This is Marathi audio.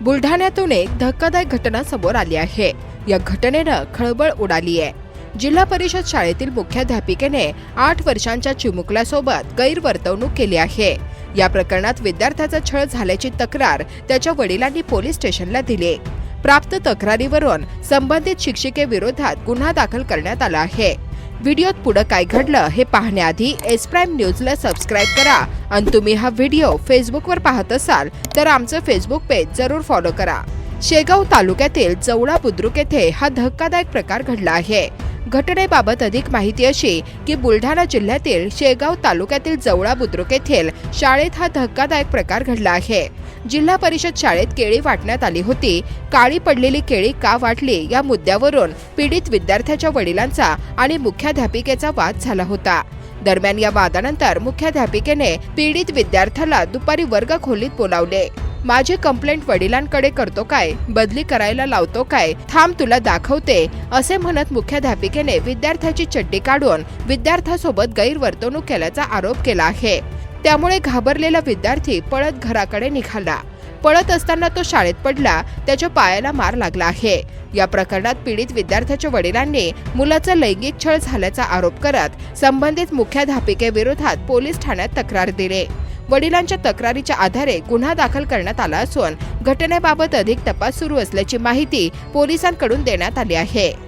बुलढाण्यातून एक धक्कादायक घटना समोर आली आहे. या घटनेनं खळबळ उडाली आहे जिल्हा परिषद शाळेतील मुख्याध्यापिकेने आठ वर्षांच्या चिमुकल्यासोबत गैरवर्तवणूक केली आहे. या प्रकरणात विद्यार्थ्याचा छळ झाल्याची तक्रार त्याच्या वडिलांनी पोलीस स्टेशनला दिली. प्राप्त तक्रारीवरून संबंधित शिक्षिकेविरोधात गुन्हा दाखल करण्यात आला आहे. व्हिडिओत पुढं काय घडलं हे पाहण्याआधी एस प्राईम न्यूजला सबस्क्राईब करा. आणि तुम्ही हा व्हिडिओ फेसबुकवर पाहत असाल तर आमचं फेसबुक पेज जरूर फॉलो करा. शेगाव तालुक्यातील चवळा बुद्रुक येथे हा धक्कादायक प्रकार घडला आहे. घटनेबाबत अधिक माहिती अशी की बुलढाणा जिल्ह्यातील शेगाव तालुक्यातील जवळा बुद्रुक येथील शाळेत हा धक्कादायक प्रकार घडला आहे. जिल्हा परिषद शाळेत केळी वाटण्यात आली होती. काळी पडलेली केळी का वाटली या मुद्द्यावरून पीडित विद्यार्थ्याच्या वडिलांचा आणि मुख्याध्यापिकेचा वाद झाला होता. दरम्यान या वादानंतर मुख्याध्यापिकेने पीडित विद्यार्थ्याला दुपारी वर्ग खोलीत बोलावले. माझी कंप्लेंट वडिलांकडे करतो काय? बदली करायला लावतो काय? थांब तुला दाखवते. असे म्हणत मुख्याध्यापिकेने विद्यार्थ्याची चड्डी काढून विद्यार्थ्यासोबत गैरवर्तवणूक केल्याचा आरोप केला आहे. त्यामुळे घाबरलेला विद्यार्थी पळत घराकडे निघाला. पळत असताना तो शाळेत पडला. त्याच्या पायाला मार लागला आहे. या प्रकरणात पीडित विद्यार्थ्याच्या वडिलांनी मुलाचा लैंगिक छळ झाल्याचा आरोप करत संबंधित मुख्याध्यापिकेविरोधात पोलीस ठाण्यात तक्रार दिली. वडिलांच्या तक्रारीच्या आधारे गुन्हा दाखल करण्यात आला असून घटनेबाबत अधिक तपास सुरू असल्याची माहिती पोलिसांकडून देण्यात आली आहे.